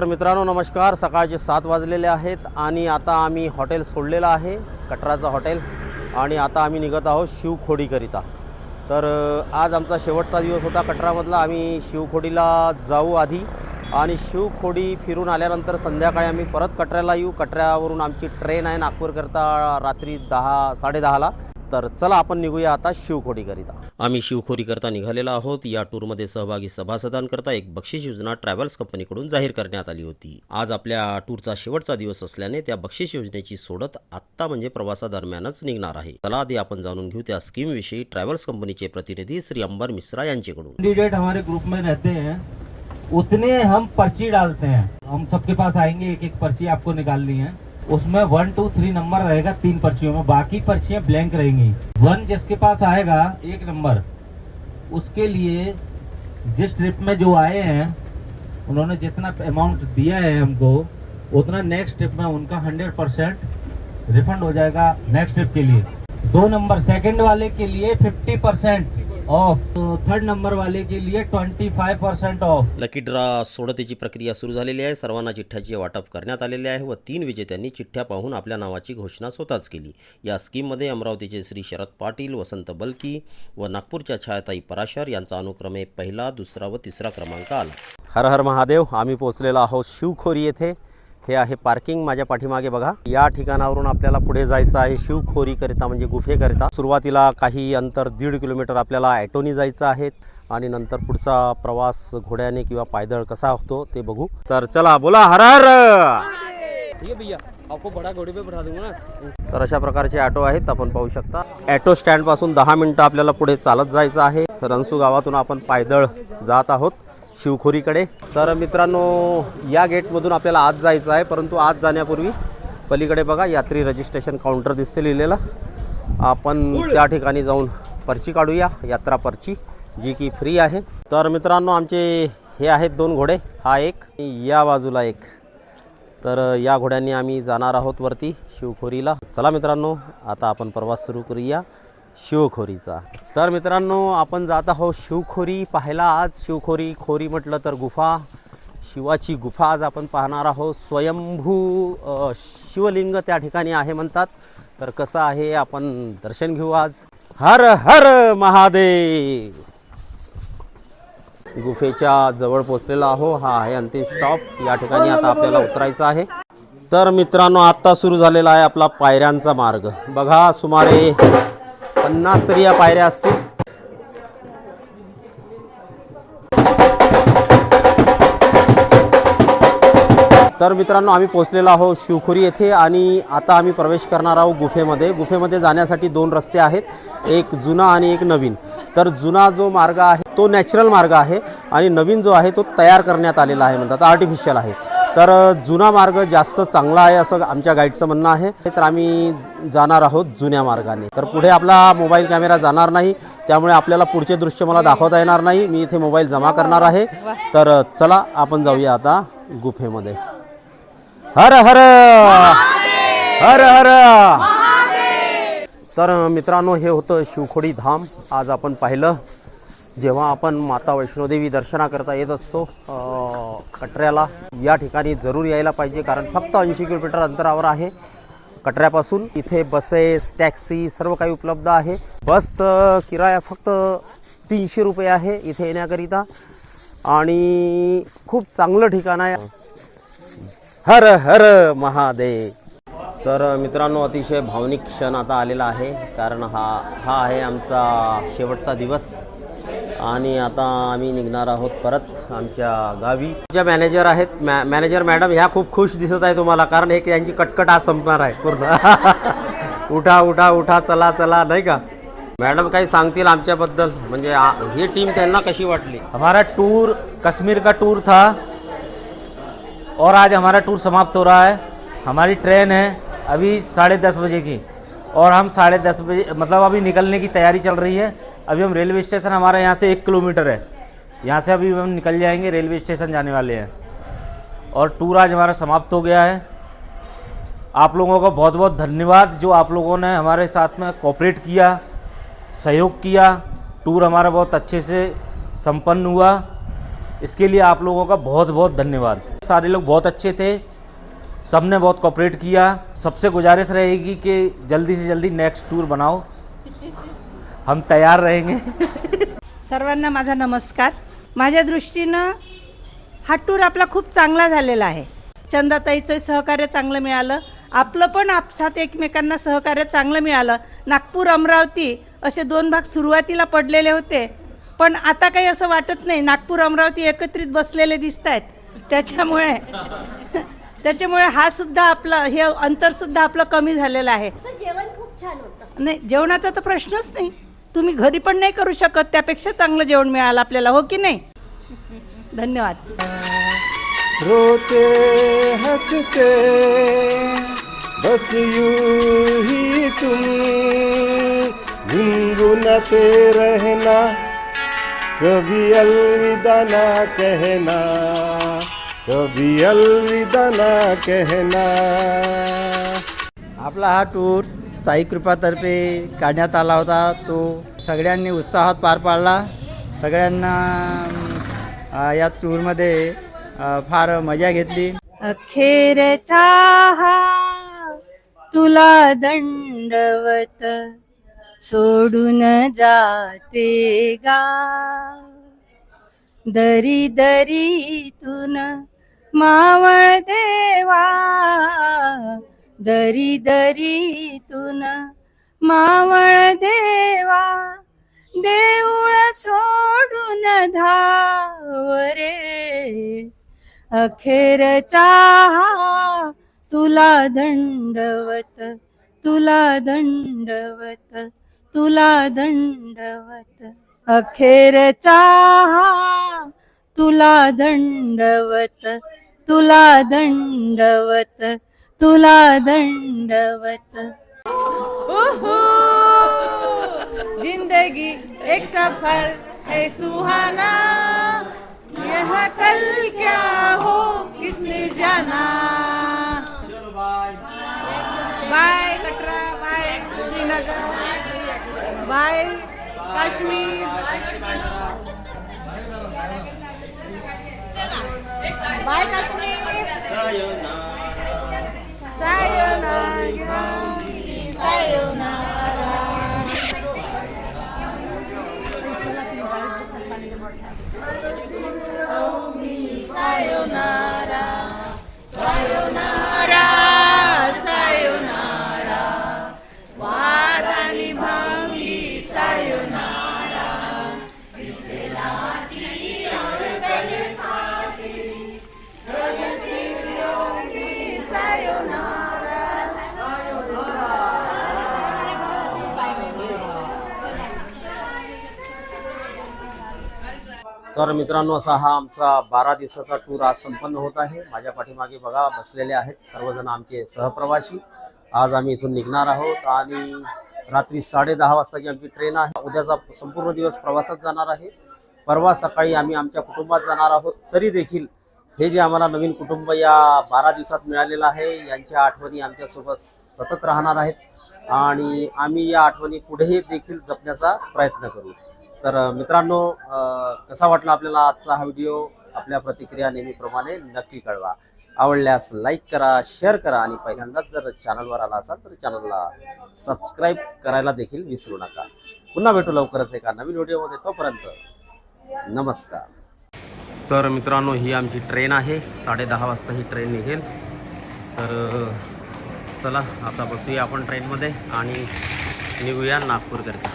तर मित्रांनो नमस्कार. सकाळचे सात वाजलेले आहेत आणि आता आम्ही हॉटेल सोडलेलं आहे कटराचं हॉटेल. आणि आता आम्ही निघत आहोत शिवखोडीकरिता. तर आज आमचा शेवटचा दिवस होता कटरामधला. आम्ही शिवखोडीला जाऊ आधी आणि शिवखोडी फिरून आल्यानंतर संध्याकाळी आम्ही परत कटऱ्याला येऊ. कटऱ्यावरून आमची ट्रेन आहे नागपूरकरता रात्री दहा साडेदहाला. तर चला आपण निघूया आता शिवखोडीकरिता. आम्ही शिवखोरीकरता निघालेलो आहोत. या टूरमध्ये सहभागी सभासदांकरता एक बक्षीस योजना ट्रॅव्हल्स कंपनीकडून जाहीर करण्यात आली होती. आज आपल्या टूरचा शेवटचा दिवस असल्याने त्या बक्षीस योजनेची सोडत आत्ता म्हणजे प्रवासादरम्यानच निघणार आहे. चला आधी आपण जाणून घेऊ त्या स्कीमविषयी ट्रॅव्हल्स कंपनीचे प्रतिनिधी श्री अंबर मिश्रा यांच्याकडून. कैंडिडेट हमारे ग्रुप में रहते हैं. उतने हम पर्ची डालते हैं. हम सबके पास आएंगे एक एक पर्ची आपको निकालनी है. उसमें वन टू थ्री नंबर रहेगा तीन पर्चियों में। बाकी पर्चियाँ ब्लैंक रहेंगी। वन जिसके पास आएगा, एक नंबर उसके लिए जिस ट्रिप में जो आए हैं, उन्होंने जितना अमाउंट दिया है हमको, उतना नेक्स्ट ट्रिप में उनका हंड्रेड परसेंट रिफंड हो जाएगा नेक्स्ट ट्रिप के लिए। दो नंबर सेकंड वाले के लिए fifty percent off third number वाले के लिए twenty five percent off lucky draw सोडतीची प्रक्रिया सुरू झालेली आहे. सर्वांना चिठ्ठ्याचे वाटप करण्यात आलेले आहे व तीन विजेत्यांनी चिठ्ठ्या पाहून आपल्या नावाची घोषणा स्वतःच केली. या स्कीममध्ये अमरावतीचे श्री शरद पाटील वसंत बलकी व नागपूरच्या छायाताई पराशर यांचा अनुक्रमे पहिला दुसरा व तिसरा क्रमांक आला. हर हर महादेव आम्ही पोहोचलेलो आहोत शिवखोरी येथे. हे आहे पार्किंग माझ्या पाठीमागे बघा. या ठिकाणावरून आपल्याला पुढे जायचं आहे शिवखोरीकरिता म्हणजे गुफेकरिता. सुरुवातीला काही अंतर दीड किलोमीटर आपल्याला ॲटोनी जायचं आहे आणि नंतर पुढचा प्रवास घोड्याने किंवा पायदळ कसा होतो ते बघू. तर चला बोला हर तर अशा प्रकारचे ऑटो आहेत आपण पाहू शकता. ॲटो स्टँडपासून दहा मिनटं आपल्याला पुढे चालत जायचं आहे. रणसू गावातून आपण पायदळ जात आहोत. शिवखोरीकडे. तर मित्रांनो या गेटमधून आपल्याला आत जायचं आहे परंतु आत जाण्यापूर्वी पलीकडे बघा यात्री रजिस्ट्रेशन काउंटर दिसते लिहिलेलं. आपण त्या ठिकाणी जाऊन पर्ची काढूया यात्रा पर्ची जी की फ्री आहे. तर मित्रांनो आमचे हे आहेत दोन घोडे हा एक या बाजूला एक. तर या घोड्यांनी आम्ही जाणार आहोत वरती शिवखोरीला. चला मित्रांनो आता आपण प्रवास सुरू करूया. शिवखोरीचा. तर मित्रांनो आपण जात आहोत शिवखोरी. पाहायला आज शिवखोरी. खोरी म्हटलं तर गुफा. शिवाची गुफा आज आपण पाहणार आहोत. स्वयंभू शिवलिंग त्या ठिकाणी आहे म्हणतात. तर कसं आहे आपण दर्शन घेऊ आज. हर हर महादेव. गुफेच्या जवळ पोचलेला आहो हा आहे अंतिम स्टॉप या ठिकाणी आता आपल्याला उतरायचं आहे. तर मित्रांनो आत्ता सुरू झालेला आहे आपला पायऱ्यांचा मार्ग. बघा सुमारे पन्नास तरी या पायऱ्या असतील. तर मित्रांनो आम्ही पोचलेलो आहोत शिवखोरी येथे आणि आता आम्ही प्रवेश करणार आहोत गुफेमध्ये. गुफेमध्ये जाण्यासाठी दोन रस्ते आहेत एक जुना आणि एक नवीन. तर जुना जो मार्ग आहे तो नॅचरल मार्ग आहे आणि नवीन जो आहे तो तयार करण्यात आलेला आहे म्हणतात आर्टिफिशियल आहे. तर जुना मार्ग जास्त चांगला आहे असं आमच्या गाईडचं म्हणणं आहे. तर आम्ही जाणार आहोत जुन्या मार्गाने. तर पुढे आपला मोबाईल कॅमेरा जाणार नाही. त्यामुळे आपल्याला पुढचे दृश्य मला दाखवता येणार नाही. मी इथे मोबाईल जमा करणार आहे. तर चला आपण जाऊया आता गुफेमध्ये. हर हर! हर हर! तर मित्रांनो हे होतं शिवखोडी धाम. आज आपण पाहिलं जेव्हा आपण माता वैष्णोदेवी दर्शनाकरता येत असतो कटऱ्याला या ठिकाणी जरूर यायला पाहिजे कारण फक्त ऐंशी किलोमीटर अंतरावर आहे. कटऱ्यापासून इथे बसेस टॅक्सी सर्व काही उपलब्ध आहे. बस किराया फक्त तीनशे रुपये आहे इथे येण्याकरिता. आणि खूप चांगलं ठिकाण आहे. हर हर महादेव. तर मित्रांनो अतिशय भावनिक क्षण आता आलेला आहे कारण हा हा आहे आमचा शेवटचा दिवस. आणि आता आम्ही निघणार आहोत परत आमच्या गावी. ज्या मॅनेजर आहेत. मॅ मॅनेजर मॅडम ह्या खूप खुश दिसत आहे तुम्हाला, कारण एक यांची कटकट आज संपणार आहे पूर्ण. उठा उठा उठा, चला चला, नाही का? मॅडम काही सांगतील आमच्याबद्दल? आ- ही टीम कशी वाटली? हमारा टूर कश्मीर का टूर था, और आज हमारा टूर समाप्त हो रहा है। हमारी ट्रेन है अभी साढ़े दस बजे की, और हम साढ़े दस बजे मतलब अभी निकलने की तैयारी चल रही है। अभी हम रेलवे स्टेशन हमारे यहाँ से एक किलोमीटर है। यहाँ से अभी हम निकल जाएँगे, रेलवे स्टेशन जाने वाले हैं। और टूर आज हमारा समाप्त हो गया है। आप लोगों का बहुत बहुत धन्यवाद जो आप लोगों ने हमारे साथ में कॉपरेट किया, सहयोग किया। टूर हमारा बहुत अच्छे से संपन्न हुआ। इसके लिए आप लोगों का बहुत बहुत धन्यवाद। सारे लोग बहुत अच्छे थे। सबने बहुत कॉपरेट किया। सबसे गुजारिश रहेगी कि जल्दी से जल्दी नेक्स्ट टूर बनाओ। हम तैयार रहेंगे। सर्वांना माझा नमस्कार. माझ्या दृष्टीनं हा टूर आपला खूप चांगला झालेला आहे. चंदाताईचं सहकार्य चांगलं मिळालं. आपलं पण आपसात एकमेकांना सहकार्य चांगलं मिळालं. नागपूर अमरावती असे दोन भाग सुरुवातीला पडलेले होते. पण आता काही असं वाटत नाही. नागपूर अमरावती एकत्रित बसलेले दिसत आहेत त्याच्यामुळे त्याच्यामुळे हा सुद्धा आपलं हे अंतरसुद्धा आपलं कमी झालेलं आहे. जेवण खूप छान होतं. नाही जेवणाचा तर प्रश्नच नाही. तुम्ही घरी पण नाही करू शकत त्यापेक्षा चांगलं जेवण मिळालं आपल्याला हो की नाही? धन्यवाद. रोते हंसते बस यूं ही तुम गुनगुनाते रहना कभी अलविदा ना कहना कभी अलविदा ना कहना। आपला हा टूर साई कृपातर्फे काढण्यात आला होता. तो सगळ्यांनी उत्साहात पार पाडला. सगळ्यांना या टूरमध्ये फार मजा घेतली. अखेरचा हा तुला दंडवत सोडून जाते गा. दरी दरीतून मावळ देवा दरी दरीतून मावळ देवा देऊळ सोडून धाव रे अखेरचा हा तुला दंडवत तुला दंडवत तुला दंडवत. अखेरचा हा तुला दंडवत तुला दंडवत. तुला दंडवत। ज़िंदगी एक सफ़र है सुहाना। यह कल क्या हो, किसने जाना? By Katra, by Srinagar, by Kashmir. By Kashmir. Science! तर मित्रांनो असा हा आमचा बारा दिवसाचा टूर आज संपन्न होत आहे. माझ्या पाठीमागे बघा बसलेले आहेत सर्वजण आमचे सहप्रवासी. आज आम्ही इथून निघणार आहोत आणि रात्री साडे दहा वाजताची आमची ट्रेन आहे. उद्याचा संपूर्ण दिवस प्रवासात जाणार आहे. परवा सकाळी आम्ही आमच्या कुटुंबात जाणार आहोत. तरी देखील हे जे आम्हाला नवीन कुटुंब या बारा दिवसात मिळालेलं आहे यांच्या आठवणी आमच्यासोबत सतत राहणार आहेत. आणि आम्ही या आठवणी पुढेही देखील जपण्याचा प्रयत्न करू. तर मित्रांनो कसा वाटला आपल्याला आजचा हा व्हिडिओ? आपल्या प्रतिक्रिया नेहमीप्रमाणे नक्की कळवा. आवडल्यास लाईक करा शेअर करा आणि पहिल्यांदाच जर चॅनलवर आला असाल तर चॅनलला सबस्क्राईब करायला देखील विसरू नका. पुन्हा भेटू लवकरच एका नवीन व्हिडिओमध्ये. तोपर्यंत नमस्कार. तर मित्रांनो ही आमची ट्रेन आहे. साडे दहा वाजता ही ट्रेन निघेल. तर चला आता बसूया आपण ट्रेनमध्ये आणि निघूया नागपूरकरता.